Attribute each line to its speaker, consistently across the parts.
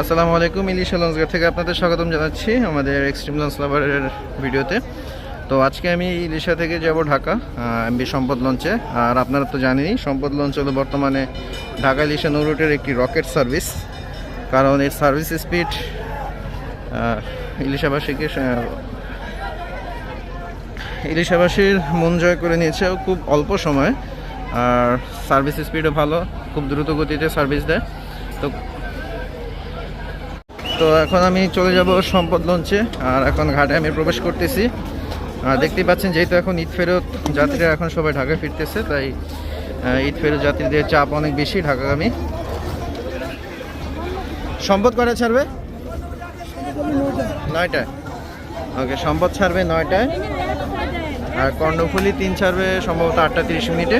Speaker 1: আসসালামু আলাইকুম, ইলিশা লঞ্চগার থেকে আপনাদের স্বাগতম জানাচ্ছি আমাদের এক্সট্রিম লঞ্চ লাভারের ভিডিওতে। তো আজকে আমি ইলিশা থেকে যাব ঢাকা এমবি সম্পদ লঞ্চে। আর আপনারা তো জানেনই, সম্পদ লঞ্চ হলো বর্তমানে ঢাকা ইলিশা নৌ রুটের একটি রকেট সার্ভিস। কারণ এর সার্ভিস স্পিড ইলিশাবাসীকে ইলিশাবাসীর মন জয় করে নিয়েছে খুব অল্প সময়। আর সার্ভিস স্পিডও ভালো, খুব দ্রুত গতিতে সার্ভিস দেয়। তো তো এখন আমি চলে যাব সম্পদ লঞ্চে, আর এখন ঘাটে আমি প্রবেশ করতেছি। আর দেখতেই পাচ্ছেন যেহেতু এখন ঈদ ফেরত, যাত্রীরা এখন সবাই ঢাকায় ফিরতেছে, তাই ঈদ ফেরত যাত্রীদের চাপ অনেক বেশি ঢাকাগামী। সম্পদ কটা ছাড়বে? নয়টায়। ওকে, সম্পদ ছাড়বে নয়টায়। আর কর্ণফুলি তিন ছাড়বে সম্ভবত আটটা তিরিশ মিনিটে।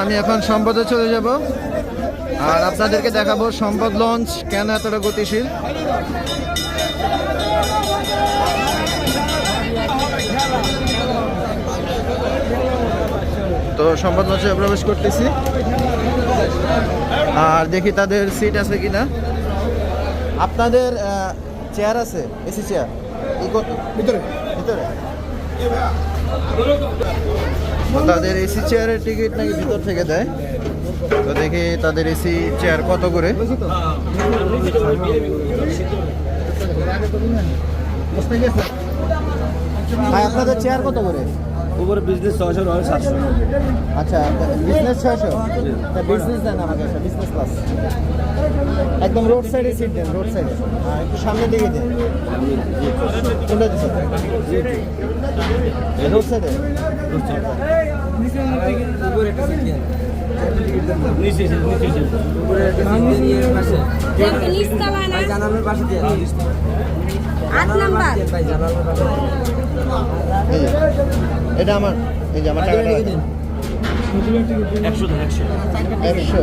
Speaker 1: আমি এখন সম্পদে চলে যাব। আর আপনাদেরকে দেখাবো সম্পদ লঞ্চ কেন এতটা গতিশীল। তো সম্পদ লঞ্চে প্রবেশ করতেছি। আর দেখি তাদের সিট আছে কিনা। আপনাদের চেয়ার আছে, এসি চেয়ার। ভিতরে। ভিতরে। তো তাদের এসি চেয়ারের টিকিট নাকি ভিতর থেকে দেয়। তো দেখি তাদের এসি চেয়ার কত করে। ভাই আপনাদের চেয়ার কত করে?
Speaker 2: উপরে বিজনেস সাতশো।
Speaker 1: আচ্ছা বিজনেস ছয়শো? বিজনেস দেন আমাকে একটা বিজনেস ক্লাস একদম রোড সাইডে সিট দেন রোড সাইডে একটু সামনের দিকে দেন। কোনটা দিচ্ছেন রোড সাইডে এটা আমার এই যে আমার টাকাটা
Speaker 2: একশো।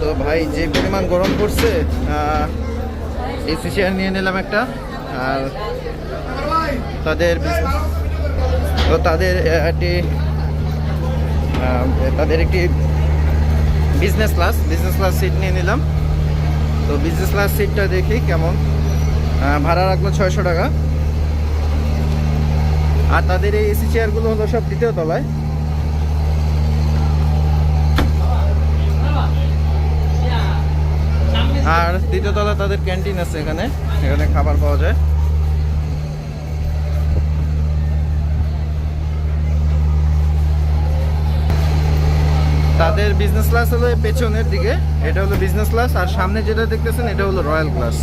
Speaker 1: তো ভাই যে পরিমাণ গরম পড়ছে এসি চেয়ার নিয়ে নিলাম একটা। আর তাদের তো তাদের একটি তাদের একটি business class business class seat নিয়ে নিলাম। তো বিজনেস ক্লাস সিটটা দেখি কেমন। ভাড়া রাখল ছয়শো টাকা। আর তাদের এই এসি চেয়ারগুলো হলো সব দ্বিতীয় তলায়। আর দ্বিতীয় তলায় তাদের ক্যান্টিন আছে এখানে। এখানে খাবার পাওয়া যায়। তাদের বিজনেস ক্লাস হলো পেছনের দিকে। এটা হলো বিজনেস ক্লাস আর সামনে যেটা দেখতেছেন, এটা হলো রয়্যাল ক্লাস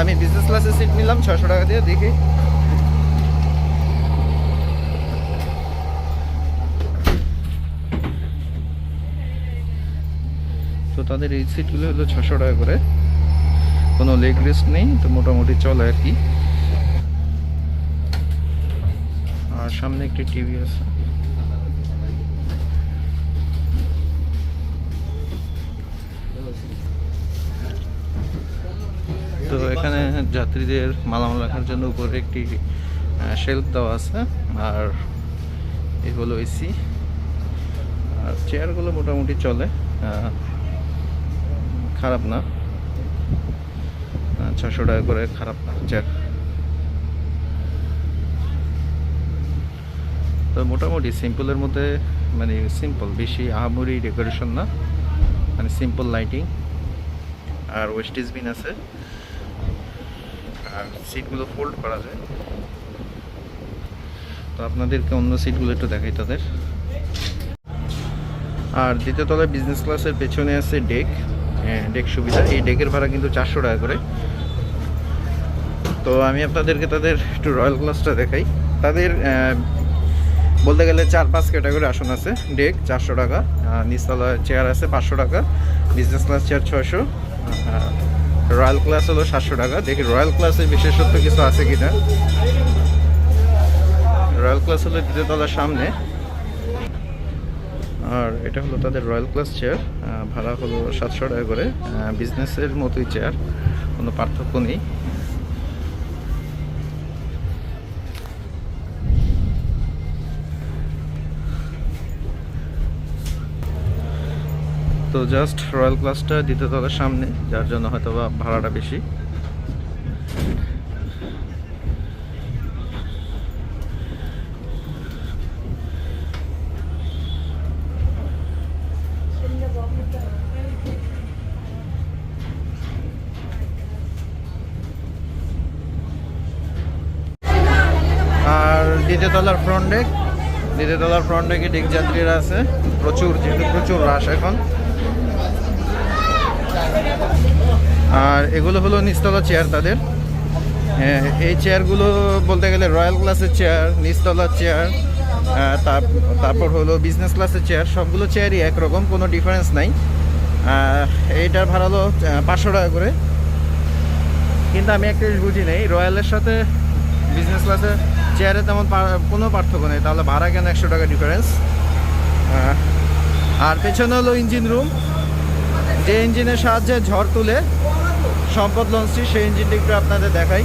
Speaker 1: আমি বিজনেস ক্লাসে সিট নিলাম ছশো টাকা দিয়ে দেখি। তো তাদের এই সিটগুলো হলো ছশো টাকা করে। কোনো লেগ রেস্ট নেই, তো মোটামুটি চলে আর কি। আর সামনে একটি টিভি আছে। তো এখানে যাত্রীদের মালামাল রাখার জন্য উপরে একটি শেলফ দেওয়া আছে, আর এই হলো এসি আর চেয়ারগুলো মোটামুটি চলে খারাপ না। ছশো টাকা করে, খারাপ না তো মোটামুটি সিম্পলের মধ্যে মানে সিম্পল, বেশি আহামরি ডেকোরেশন না মানে সিম্পল লাইটিং। আর ওয়েস্টেজ বিন আছে। আর সিটগুলো ফোল্ড করা যায়। তো আপনাদেরকে অন্য সিটগুলো একটু দেখাই তাদের। আর দ্বিতীয় তলায় বিজনেস ক্লাসের পেছনে আছে ডেক ডেক সুবিধা। এই ডেকের ভাড়া কিন্তু চারশো টাকা করে। তো আমি আপনাদেরকে তাদের একটু রয়্যাল ক্লাসটা দেখাই। তাদের বলতে গেলে চার পাঁচ ক্যাটাগরি আসন আছে। ডেক চারশো টাকা আর নিচতলায় চেয়ার আছে পাঁচশো টাকা বিজনেস ক্লাস চেয়ার ছয়শো রয়্যাল ক্লাস হলো সাতশো টাকা। দেখি রয়্যাল ক্লাসের বিশেষত্ব কিছু আছে কি না রয়্যাল ক্লাস হলো দ্বিতীয় তলার সামনে। আর এটা হলো তাদের রয়্যাল ক্লাস চেয়ার ভাড়া হলো সাতশো টাকা করে। বিজনেসের মতোই চেয়ার কোনো পার্থক্য নেই। তো জাস্ট রয়্যাল ক্লাসটা দ্বিতীয় তলার সামনে, যার জন্য হয়তো বা ভাড়াটা বেশি। আর দ্বিতীয় তলার ফ্রন্ট ডেক দ্বিতীয় তলার ফ্রন্ট ডেকে ডেক যাত্রীরা আছে? প্রচুর, যেহেতু প্রচুর রাশ এখন। আর এগুলো হলো নিচতলা চেয়ার তাদের। হ্যাঁ, এই চেয়ারগুলো বলতে গেলে রয়্যাল ক্লাসের চেয়ার নিচতলার চেয়ার তারপর হলো বিজনেস ক্লাসের চেয়ার সবগুলো চেয়ারই একরকম কোনো ডিফারেন্স নাই। এইটার ভাড়া হলো পাঁচশো টাকা করে। কিন্তু আমি একটা জিনিস বুঝি নেই রয়্যালের সাথে বিজনেস ক্লাসে চেয়ারে তেমন কোনো পার্থক্য নেই তাহলে ভাড়া কেন একশো টাকা ডিফারেন্স আর পেছনে হলো ইঞ্জিন রুম যে ইঞ্জিনের সাহায্যে ঝড় তুলে সম্পদ লঞ্চটি সেই ইঞ্জিনটি একটু আপনাদের দেখাই।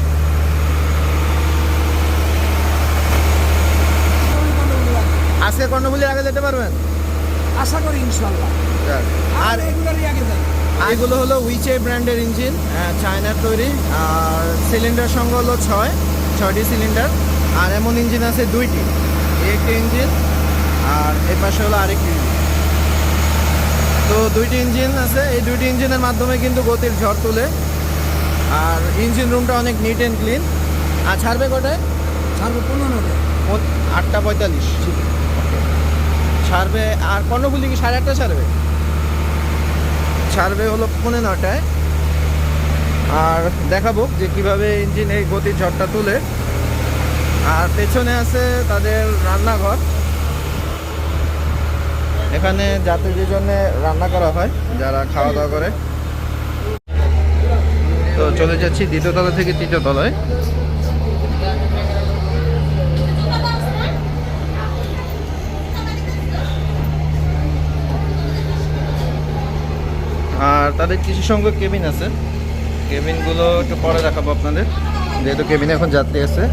Speaker 1: আজকে কর্ণফুলি আগে যেতে পারবেন?
Speaker 2: আশা করি ইনশাল্লাহ
Speaker 1: আর
Speaker 2: আর এগুলোরই আগে যাই।
Speaker 1: এগুলো হলো উইচে ব্র্যান্ডের ইঞ্জিন চায়নার তৈরি আর সিলিন্ডার সংখ্যা হলো ছয় ছয়টি সিলিন্ডার আর এমন ইঞ্জিন আছে দুইটি। একটি ইঞ্জিন আর এ পাশে হলো আরেকটি ইঞ্জিন তো দুইটি ইঞ্জিন আছে এই দুইটি ইঞ্জিনের মাধ্যমে কিন্তু গতির ঝড় তুলে। আর ইঞ্জিন রুমটা অনেক নিট অ্যান্ড ক্লিন আর ছাড়বে কটায়?
Speaker 2: ছাড়বো পনেরো
Speaker 1: আটটা পঁয়তাল্লিশ। ছাড়বে আর কর্ণফুলি কি সাড়ে আটটা ছাড়বে? ছাড়বে হলো পৌনে নটায়। আর দেখাবো যে কীভাবে ইঞ্জিন এই গতির ঝড়টা তুলে। আর পেছনে আছে তাদের রান্নাঘর। এখানে যাত্রীদের জন্য রান্না করা হয় যারা খাওয়া দাওয়া করে। চলে যাচ্ছি দ্বিতীয় তলা থেকে তৃতীয় তলায়। আর তাদের কিছু সংখ্যক কেবিন আছে। কেবিনগুলো একটু পরে দেখাবো আপনাদের। যেহেতু কেবিনে এখন যাত্রী আছে।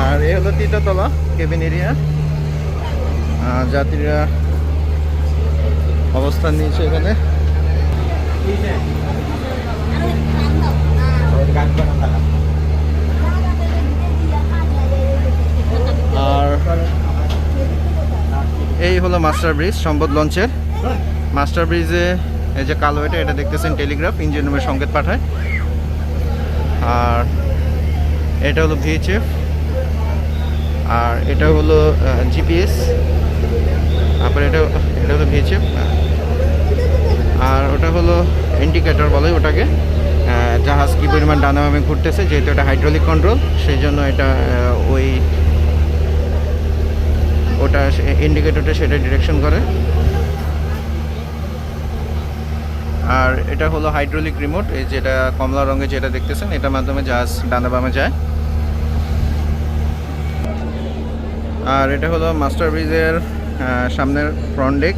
Speaker 1: আর এই হলো তৃতীয়তলা কেবিন এরিয়া। যাত্রীরা অবস্থান নিয়েছে এখানে। আর এই হলো মাস্টার ব্রিজ, সম্পদ লঞ্চের। মাস্টার ব্রিজে এই যে কালো এটা এটা দেখতেছেন টেলিগ্রাফ, ইঞ্জিন রুমের সংকেত পাঠায়। আর এটা হলো ভিএচএফ আর এটা হলো জিপিএস তারপরে এটা এটা হলো ভিএচএফ আর ওটা হলো ইন্ডিকেটর বলে ওটাকে। জাহাজ কী পরিমাণ ডানা বামে ঘুরতেছে, যেহেতু এটা হাইড্রোলিক কন্ট্রোল সেই জন্য এটা ওই ওটা ইন্ডিকেটরটা সেটা ডিরেকশন করে। আর এটা হলো হাইড্রোলিক রিমোট এই যেটা কমলা রঙের যেটা দেখতেছেন, এটার মাধ্যমে জাহাজ ডানা বামে যায়। আর এটা হলো মাস্টার ব্রিজের সামনের ফ্রন্ট ডেক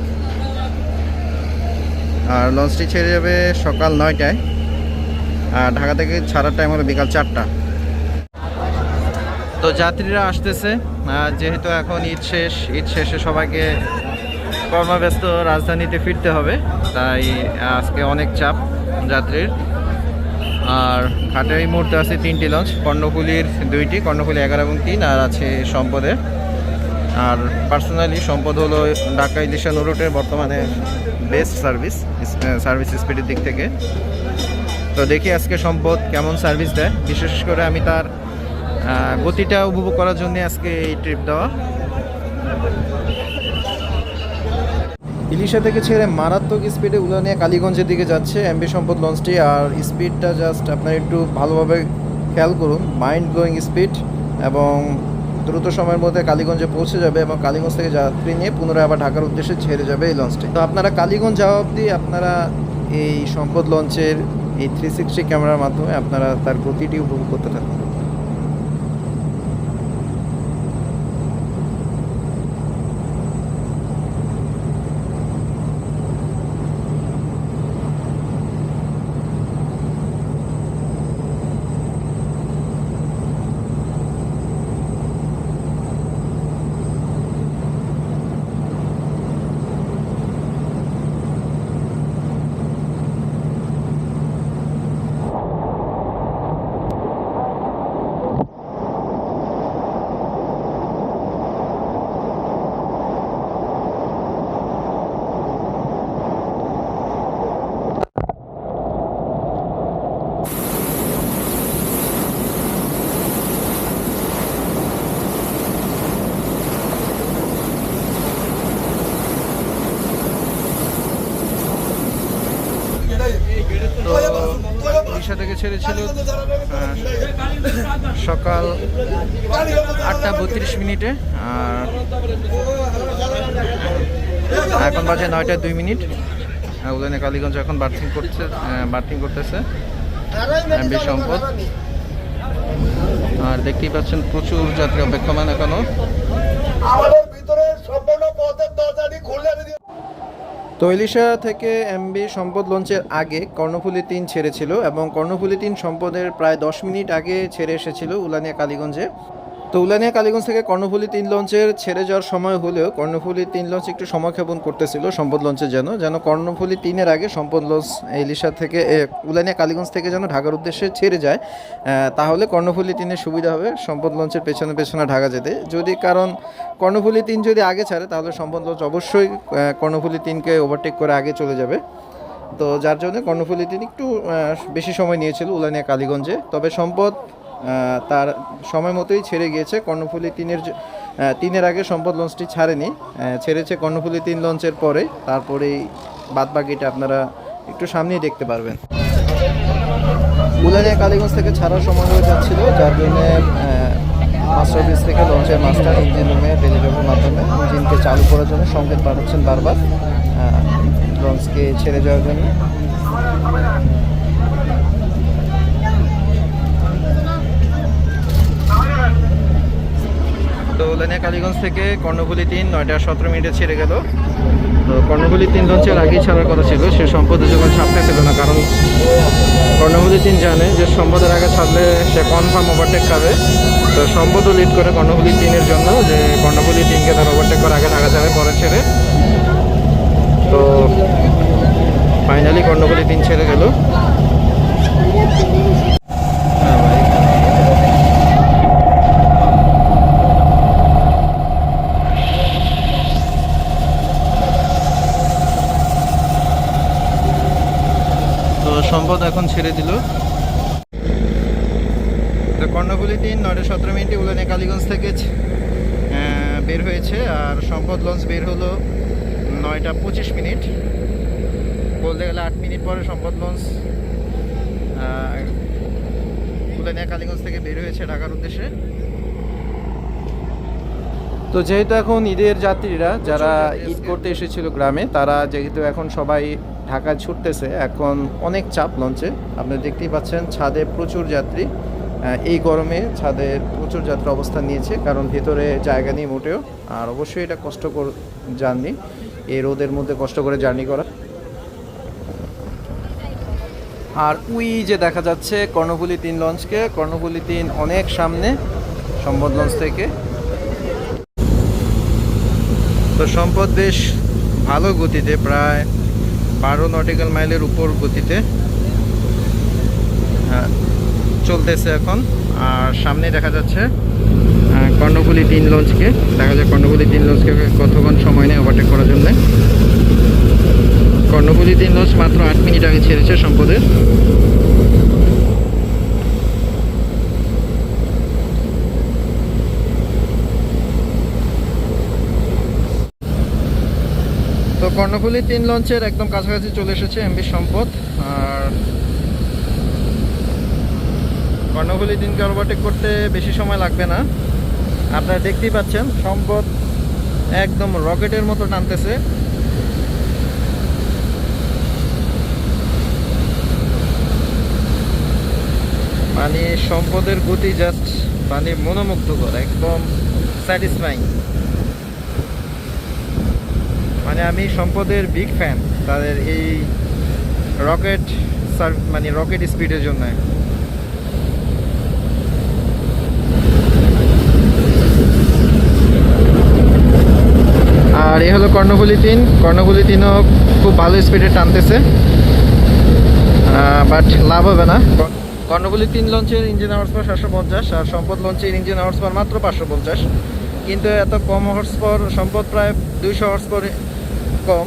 Speaker 1: আর লঞ্চটি ছেড়ে যাবে সকাল নয়টায়। আর ঢাকা থেকে ছাড়ার টাইম হলো বিকাল চারটা। তো যাত্রীরা আসতেছে। যেহেতু এখন ঈদ শেষ, ঈদ শেষে সবাইকে কর্মব্যস্ত রাজধানীতে ফিরতে হবে, তাই আজকে অনেক চাপ যাত্রীর। আর ঘাটে এই মুহূর্তে আছে তিনটি লঞ্চ কর্ণফুলির দুইটি, কর্ণফুলি এগারো এবং তিন, আর আছে সম্পদের। আর পার্সোনালি সম্পদ হলো ঢাকা ইলিশা রুটের বর্তমানে বেস্ট সার্ভিস সার্ভিস স্পিডের দিক থেকে। তো দেখি আজকে সম্পদ কেমন সার্ভিস দেয়। বিশেষ করে আমি তার গতিটা উপভোগ করার জন্য আজকে এই ট্রিপ দেওয়া। ইলিশা থেকে ছেড়ে মারাত্মক স্পিডে উলানিয়া কালীগঞ্জের দিকে যাচ্ছে এমবি সম্পদ লঞ্চটি। আর স্পিডটা জাস্ট আপনার একটু ভালোভাবে খেয়াল করুন মাইন্ড ব্লোয়িং স্পিড এবং দ্রুত সময়ের মধ্যে কালীগঞ্জে পৌঁছে যাবে এবং কালীগঞ্জ থেকে যাত্রী নিয়ে পুনরায় আবার ঢাকার উদ্দেশ্যে ছেড়ে যাবে এই লঞ্চটি। তো আপনারা কালীগঞ্জ যাওয়া অবধি আপনারা এই সম্পদ লঞ্চের এই থ্রি সিক্সটি ক্যামেরার মাধ্যমে আপনারা তার গতিটি উপভোগ করতে থাকুন। ছেড়েছিল সকাল আটটা বত্রিশ মিনিটে, আর এখন বাজে নয়টা দুই মিনিট। উলানে কালীগঞ্জ এখন বার্থিং করছে বার্থিং করতেছে সম্পদ। আর দেখতেই পাচ্ছেন প্রচুর যাত্রী অপেক্ষমান
Speaker 3: এখনও।
Speaker 1: তো থেকে এমবি সম্পদ লঞ্চের আগে কর্ণফুলি তিন ছেড়েছিল এবং কর্ণফুলি তিন সম্পদের প্রায় দশ মিনিট আগে ছেড়ে এসেছিল উলানিয়া কালীগঞ্জে। তো উলানিয়া কালীগঞ্জ থেকে কর্ণফুলী তিন লঞ্চের ছেড়ে যাওয়ার সময় হলেও কর্ণফুলী তিন লঞ্চ একটু সময়ক্ষেপণ করতেছিল সম্পদ লঞ্চের যেন যেন কর্ণফুলী তিনের আগে সম্পদ লঞ্চ ইলিশা থেকে উলানিয়া কালীগঞ্জ থেকে যেন ঢাকার উদ্দেশ্যে ছেড়ে যায় তাহলে কর্ণফুলী তিনের সুবিধা হবে সম্পদ লঞ্চের পেছনে পেছনে ঢাকা যেতে। যদি কারণ কর্ণফুলী তিন যদি আগে ছাড়ে, তাহলে সম্পদ লঞ্চ অবশ্যই কর্ণফুলী তিনকে ওভারটেক করে আগে চলে যাবে। তো যার জন্য কর্ণফুলী তিন একটু বেশি সময় নিয়েছিল উলানিয়া কালীগঞ্জে। তবে সম্পদ তার সময় মতোই ছেড়ে গিয়েছে। কর্ণফুলী তিনের তিনের আগে সম্পদ লঞ্চটি ছাড়েনি। ছেড়েছে কর্ণফুলী তিন লঞ্চের পরে। তারপরেই বাদ বাকিটা আপনারা একটু সামনেই দেখতে পারবেন। উলানিয়া কালীগঞ্জ থেকে ছাড়ার সময় হয়ে যাচ্ছিল, যার জন্য মাস্টার অফিস থেকে লঞ্চের মাস্টার ইঞ্জিন রুমে টেলিগ্রাফের মাধ্যমে ইঞ্জিনকে চালু করার জন্য সংকেত পাঠাচ্ছেন বারবার লঞ্চকে ছেড়ে যাওয়ার জন্য। তো উলানিয়া কালীগঞ্জ থেকে কর্ণফুলী তিন, নয়টা সতেরো মিনিটে ছেড়ে গেল। তো কর্ণফুলী তিন লঞ্চের আগেই ছাড়ার কথা ছিল, সে সম্পদের যখন ছাড়তে ছিল না, কারণ কর্ণফুলী তিন জানে যে সম্পদের আগে ছাড়লে সে কনফার্ম ওভারটেক খাবে তো সম্পদও লিড করে কর্ণফুলী তিনের জন্য যে কর্ণফুলী তিনকে তার ওভারটেক করে আগে ঢাকা যাবে, পরে ছেড়ে। তো ফাইনালি কর্ণফুলী তিন ছেড়ে গেল হ্যাঁ ভাই তো সম্পদ এখন ছেড়ে দিল। তো কর্ণফুলি তিন, নয়টা সতেরো মিনিটে উলানে কালীগঞ্জ থেকে বের হয়েছে আর সম্পদ লঞ্চ বের হলো নয়টা পঁচিশ মিনিট। বলতে গেলে আট মিনিট পরে সম্পদ লঞ্চ উলানিয়া কালীগঞ্জ থেকে বের হয়েছে ঢাকার উদ্দেশ্যে। তো যেহেতু এখন ঈদের যাত্রীরা, যারা ঈদ করতে এসেছিল গ্রামে, তারা যেহেতু এখন সবাই ঢাকায় ছুটতেছে, এখন অনেক চাপ লঞ্চে। আপনি দেখতেই পাচ্ছেন ছাদে প্রচুর যাত্রী। এই গরমে ছাদে প্রচুর যাত্রী অবস্থান নিয়েছে, কারণ ভেতরে জায়গা নেই মোটেও। আর অবশ্যই এটা কষ্টকর জার্নি এই রোদের মধ্যে কষ্ট করে জার্নি করা। আর উই যে দেখা যাচ্ছে, কর্ণফুলী তিন লঞ্চকে, কর্ণফুলী তিন অনেক সামনে, সম্পদ লঞ্চ থেকে। তো সম্পদ বেশ ভালো গতিতে প্রায় বারো নটিক্যাল মাইলের উপর গতিতে হ্যাঁ, চলতেছে এখন। আর সামনে দেখা যাচ্ছে কর্ণগুলি তিন লঞ্চকে দেখা যায় কর্ণগুলি তিন লঞ্চকে কতক্ষণ সময় নেয় ওভারটেক করার জন্য। কর্ণগুলি তিন লঞ্চ মাত্র আট মিনিট আগে ছেড়েছে সম্পদের। কর্ণফুলী তিন লঞ্চের একদম কাছাকাছি চলে এসেছে এমবি সম্পদ। আর কর্ণফুলী তিনকে ওভারটেক করতে বেশি সময় লাগবে না। আপনারা দেখতেই পাচ্ছেন, সম্পদ একদম রকেটের মতো টানতেছে। মানে সম্পদের গতি জাস্ট মানে মনোমুগ্ধকর, একদম স্যাটিসফাইং মানে আমি সম্পদের বিগ ফ্যান তাদের এই রকেট মানে রকেট স্পিডের জন্য। আর এই হলো কর্ণফুলি তিন কর্ণফুলি তিনও খুব ভালো স্পিডে টানতেছে। বাট লাভ হবে না। কর্ণফুলি তিন লঞ্চের ইঞ্জিন আওয়ার্স পার সাতশো পঞ্চাশ, আর সম্পদ লঞ্চের ইঞ্জিন আওয়ার্স পার মাত্র পাঁচশো পঞ্চাশ। কিন্তু এত কম হর্স পর সম্পদ প্রায় দুইশো হর্স পর কম।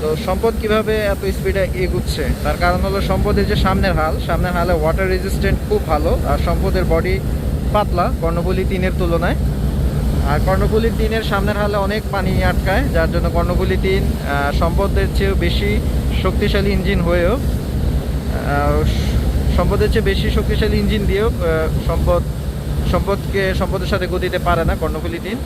Speaker 1: তো সম্পদ কীভাবে এত স্পিডে এগুচ্ছে? তার কারণ হলো সম্পদের যে সামনের হাল, সামনের হালে ওয়াটার রেজিস্ট্যান্ট খুব ভালো, আর সম্পদের বডি পাতলা, কর্ণফুলি তিনের তুলনায়। আর কর্ণফুলি তিনের সামনের হালে অনেক পানি আটকায়, যার জন্য কর্ণফুলি তিন সম্পদের চেয়েও বেশি শক্তিশালী ইঞ্জিন হয়েও সম্পদের চেয়ে বেশি শক্তিশালী ইঞ্জিন দিয়েও সম্পদ, সম্পদকে, সম্পদের সাথে গতিতে পারে না কর্ণফুলি তিন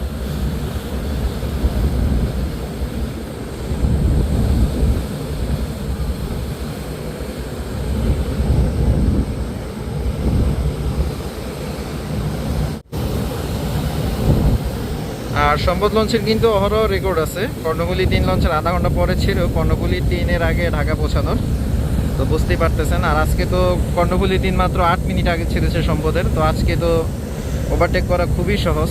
Speaker 1: আর সম্পদ লঞ্চের কিন্তু অহরহ রেকর্ড আছে। কর্ণগুলি তিন লঞ্চের আধা ঘণ্টা পরে ছিল। কর্ণগুলি তিনের আগে ঢাকা পৌঁছানোর। তো বুঝতেই পারতেছেন। আর আজকে তো কর্ণগুলি তিন মাত্র আট মিনিট আগে ছেড়েছে সম্পদের। তো আজকে তো ওভারটেক করা খুবই সহজ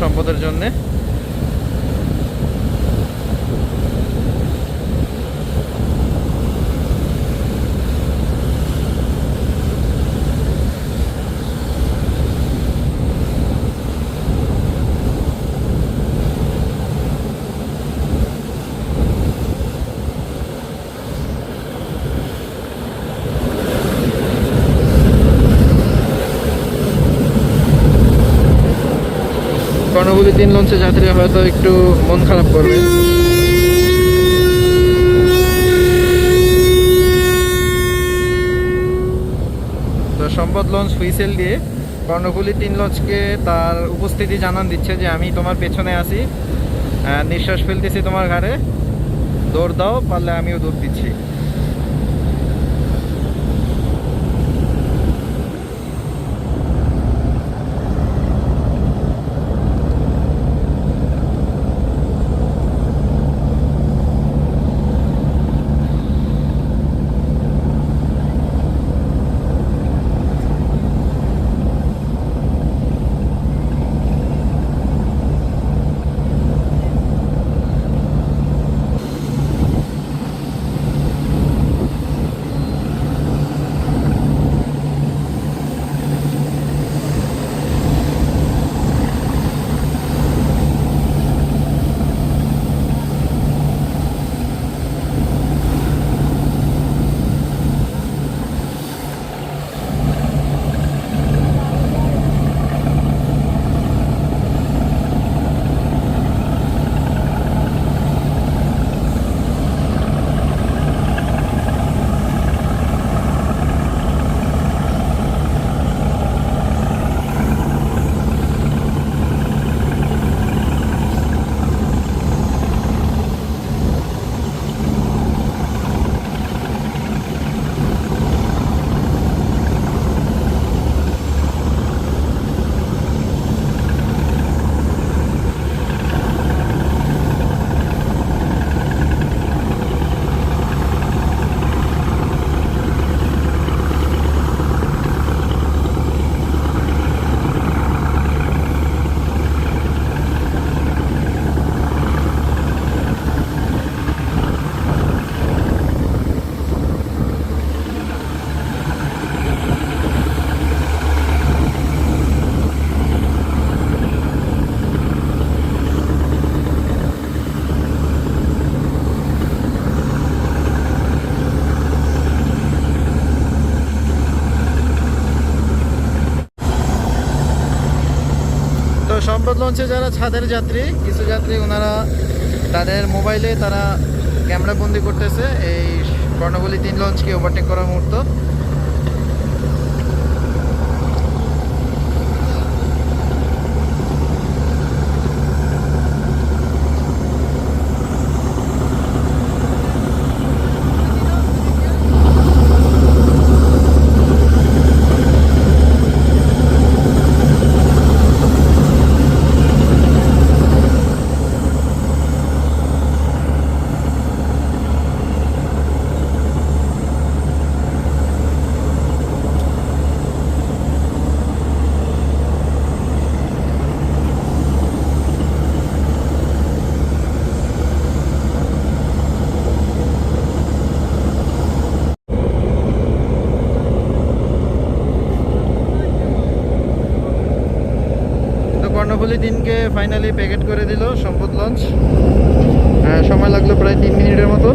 Speaker 1: সম্পদের জন্যে। কর্ণফুলি তিন লঞ্চে যাত্রীরা হয়তো একটু মন খারাপ করবে। তো সম্পদ লঞ্চ হুইসেল দিয়ে কর্ণফুলি তিন লঞ্চকে তার উপস্থিতি জানান দিচ্ছে যে আমি তোমার পেছনে আছি। নিঃশ্বাস ফেলতেছি তোমার ঘাড়ে। দৌড় দাও, পারলে আমিও দৌড় দিচ্ছি। সম্পদ লঞ্চে যারা ছাদের যাত্রী, কিছু যাত্রী ওনারা তাদের মোবাইলে তারা ক্যামেরা বন্দি করতেছে। এই কর্ণগুলি তিন লঞ্চকে ওভারটেক করার মুহূর্ত। কর্ণফুলি দিনকে ফাইনালি প্যাকেট করে দিল সম্পদ লঞ্চ সময় লাগল প্রায় তিন মিনিটের মতো।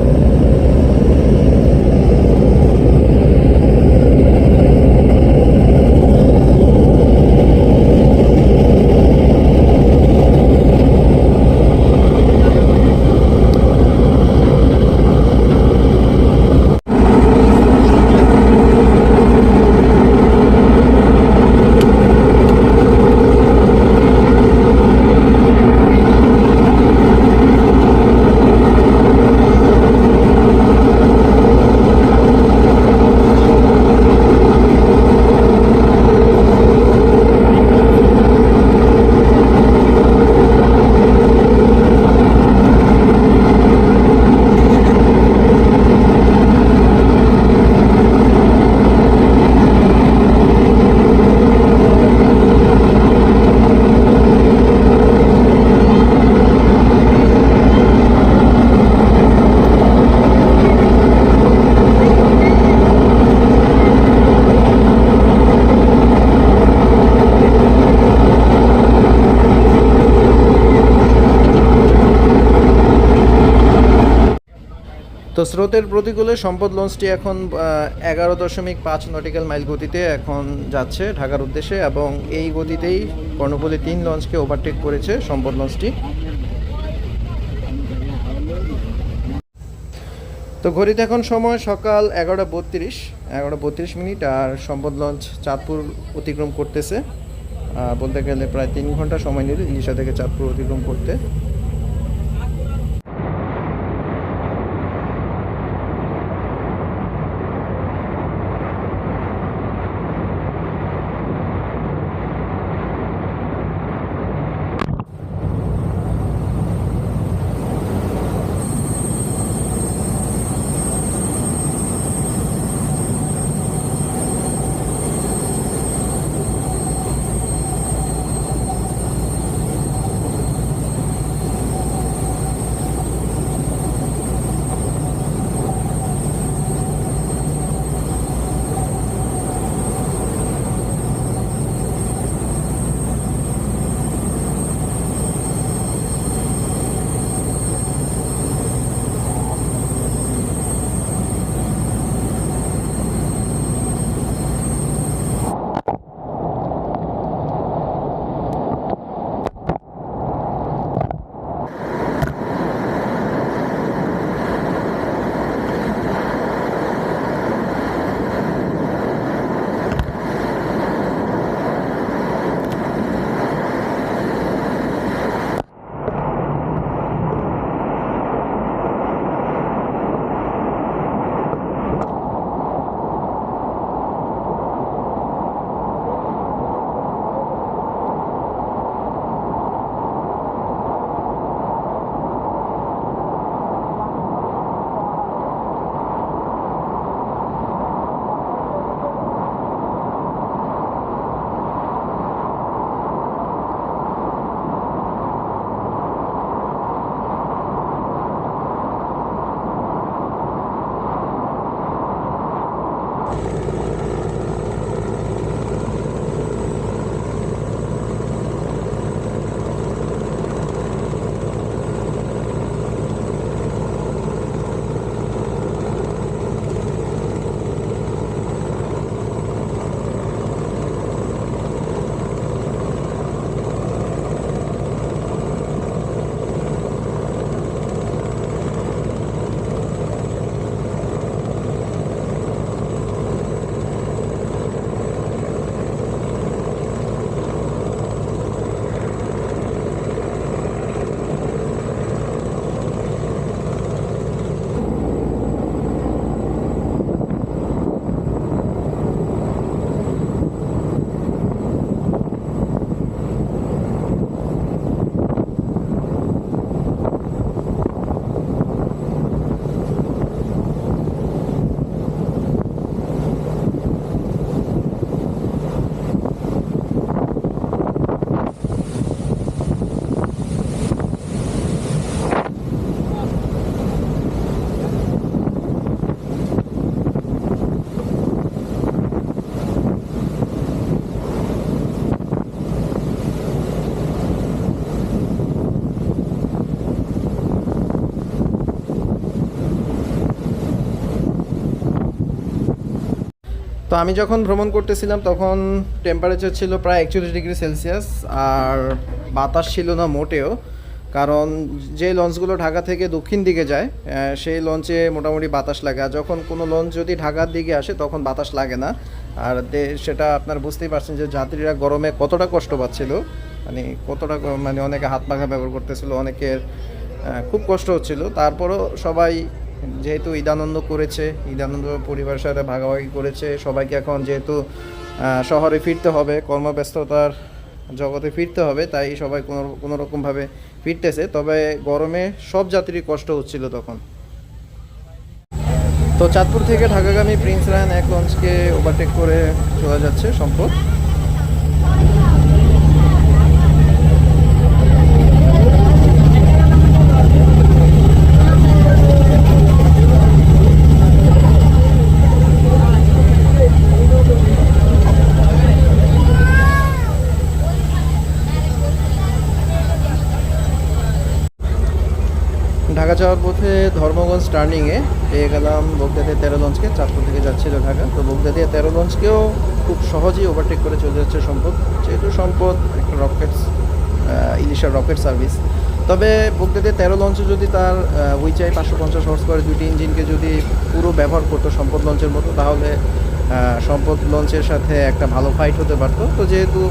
Speaker 1: স্রোতের প্রতিকূলে সম্পদ লঞ্চটি এখন এগারো দশমিক পাঁচ নটিক্যাল মাইল গতিতে এখন যাচ্ছে ঢাকার উদ্দেশ্যে এবং এই গতিতেই কর্ণফুলী তিন লঞ্চকে ওভারটেক করেছে সম্পদ লঞ্চটি। তো ঘড়িতে এখন সময় সকাল এগারোটা বত্রিশ এগারোটা বত্রিশ মিনিট আর সম্পদ লঞ্চ চাঁদপুর অতিক্রম করতেছে। বলতে গেলে প্রায় তিন ঘণ্টা সময় নিল ইলিশা থেকে চাঁদপুর অতিক্রম করতে। তো আমি যখন ভ্রমণ করতেছিলাম, তখন টেম্পারেচার ছিল প্রায় একচল্লিশ ডিগ্রি সেলসিয়াস, আর বাতাস ছিল না মোটেও, কারণ যে লঞ্চগুলো ঢাকা থেকে দক্ষিণ দিকে যায় সেই লঞ্চে মোটামুটি বাতাস লাগে। আর যখন কোনো লঞ্চ যদি ঢাকার দিকে আসে, তখন বাতাস লাগে না। আর সেটা আপনার বুঝতেই পারছেন যে যাত্রীরা গরমে কতটা কষ্ট পাচ্ছিল। মানে কতটা মানে অনেকে হাত পাখা ব্যবহার করতেছিল, অনেকের খুব কষ্ট হচ্ছিল। তারপরও সবাই যেহেতু ঈদানন্দ করেছে, ঈদানন্দ পরিবারের সাথে ভাগাভাগি করেছে, সবাইকে এখন যেহেতু শহরে ফিরতে হবে, কর্মব্যস্ততার জগতে ফিরতে হবে, তাই সবাই কোনো কোনো রকমভাবে ফিরতেছে। তবে গরমে সব যাত্রীর কষ্ট হচ্ছিল তখন। তো চাঁদপুর থেকে ঢাকাগামী প্রিন্স রায়ন এক লঞ্চকে ওভারটেক করে চলে যাচ্ছে সম্পদ ঢাকা যাওয়ার পথে ধর্মগঞ্জ টার্নিংয়ে পেয়ে গেলাম বগদাদিয়া তেরো লঞ্চকে। চাঁদপুর থেকে যাচ্ছিল ঢাকা। তো বগদাদিয়া তেরো লঞ্চকেও খুব সহজেই ওভারটেক করে চলে যাচ্ছে সম্পদ। যেহেতু সম্পদ, একটা রকেটস ইলিশার রকেট সার্ভিস তবে বগদাদিয়া তেরো লঞ্চে যদি তার উইচাই পাঁচশো পঞ্চাশ হর্স করে দুটি ইঞ্জিনকে যদি পুরো ব্যবহার করতো সম্পদ লঞ্চের মতো, তাহলে সম্পদ লঞ্চের সাথে একটা ভালো ফাইট হতে পারতো। তো যেহেতু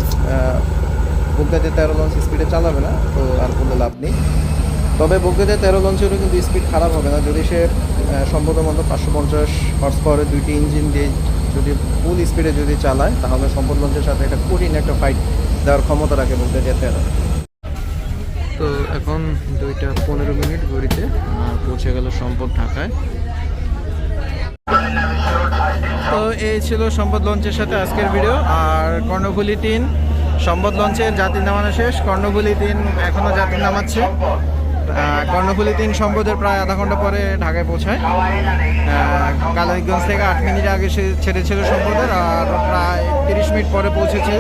Speaker 1: বগদাদিয়া তেরো লঞ্চ স্পিডে চালাবে না, তো আর কোনো লাভ নেই। তবে বগদাতে তেরো লঞ্চেরও কিন্তু স্পিড খারাপ হবে না। যদি সে সম্ভবত মতো পাঁচশো পঞ্চাশ হর্স পাওয়ারের দুইটি ইঞ্জিন দিয়ে যদি ফুল স্পিডে যদি চালায়, তাহলে সম্পদ লঞ্চের সাথে একটা কঠিন একটা ফাইট দেওয়ার ক্ষমতা রাখে বগদাতে তেরো। তো এখন দুইটা পনেরো মিনিট ঘড়িতে পৌঁছে গেল সম্পদ ঢাকায়। তো এই ছিল সম্পদ লঞ্চের সাথে আজকের ভিডিও আর কর্ণফুলি তিন, সম্পদ লঞ্চের যাত্রী নামানো শেষ। কর্ণফুলি তিন এখনও যাত্রী নামাচ্ছে। কর্ণফুলি তিন সম্পদের প্রায় আধা ঘণ্টা পরে ঢাকায় পৌঁছায়। কালারিগঞ্জ থেকে আট মিনিট আগে সে ছেড়েছিল সম্পদের আর প্রায় তিরিশ মিনিট পরে পৌঁছেছে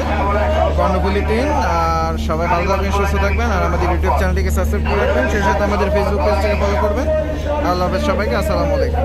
Speaker 1: কর্ণফুলি তিন। আর সবাই ভালো থাকবেন, সুস্থ থাকবেন আর আমাদের ইউটিউব চ্যানেলটিকে সাবস্ক্রাইব করে রাখবেন। সেই সাথে আমাদের ফেসবুক পেজটাকে ফলো করবেন। আল্লাহ সবাইকে, আসসালামু আলাইকুম।